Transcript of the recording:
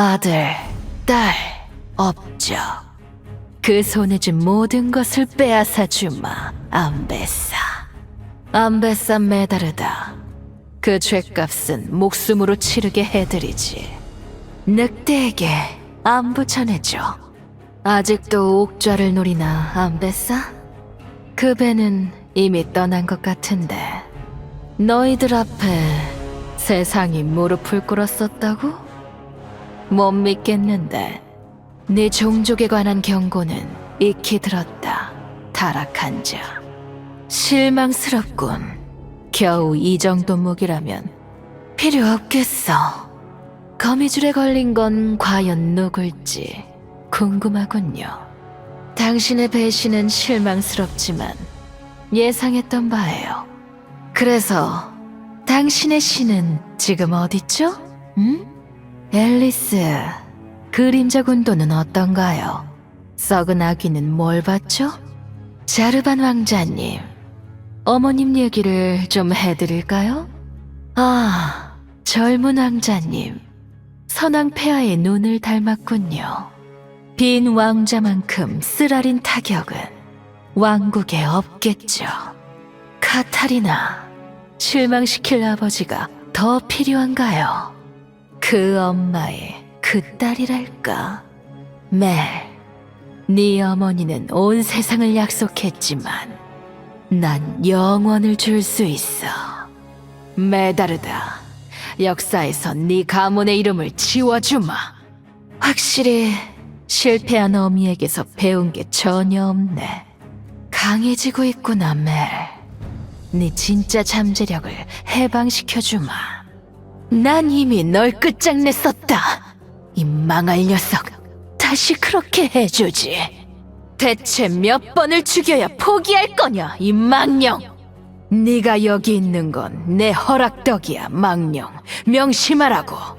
아들, 딸, 업적. 그 손에 준 모든 것을 빼앗아 주마, 안베사. 안베사 메다르다. 그 죄값은 목숨으로 치르게 해드리지. 늑대에게 안부 전해줘. 아직도 옥좌를 노리나, 안베사? 그 배는 이미 떠난 것 같은데. 너희들 앞에 세상이 무릎을 꿇었었다고? 못 믿겠는데 네 종족에 관한 경고는 익히 들었다. 타락한 자. 실망스럽군. 겨우 이 정도 무기라면 필요 없겠어. 거미줄에 걸린 건 과연 누굴지 궁금하군요. 당신의 배신은 실망스럽지만 예상했던 바예요. 그래서 당신의 신은 지금 어딨죠? 응? 앨리스, 그림자 군도는 어떤가요? 썩은 아기는 뭘 봤죠? 자르반 왕자님, 어머님 얘기를 좀 해드릴까요? 아, 젊은 왕자님, 선왕 폐하의 눈을 닮았군요. 빈 왕자만큼 쓰라린 타격은 왕국에 없겠죠. 카타리나, 실망시킬 아버지가 더 필요한가요? 그 엄마의 그 딸이랄까? 멜, 네 어머니는 온 세상을 약속했지만 난 영원을 줄 수 있어. 메다르다, 역사에서 네 가문의 이름을 지워주마. 확실히 실패한 어미에게서 배운 게 전혀 없네. 강해지고 있구나, 멜. 네 진짜 잠재력을 해방시켜주마. 난 이미 널 끝장냈었다. 이 망할 녀석. 다시 그렇게 해주지. 대체 몇 번을 죽여야 포기할 거냐, 이 망령. 네가 여기 있는 건 내 허락 덕이야, 망령. 명심하라고.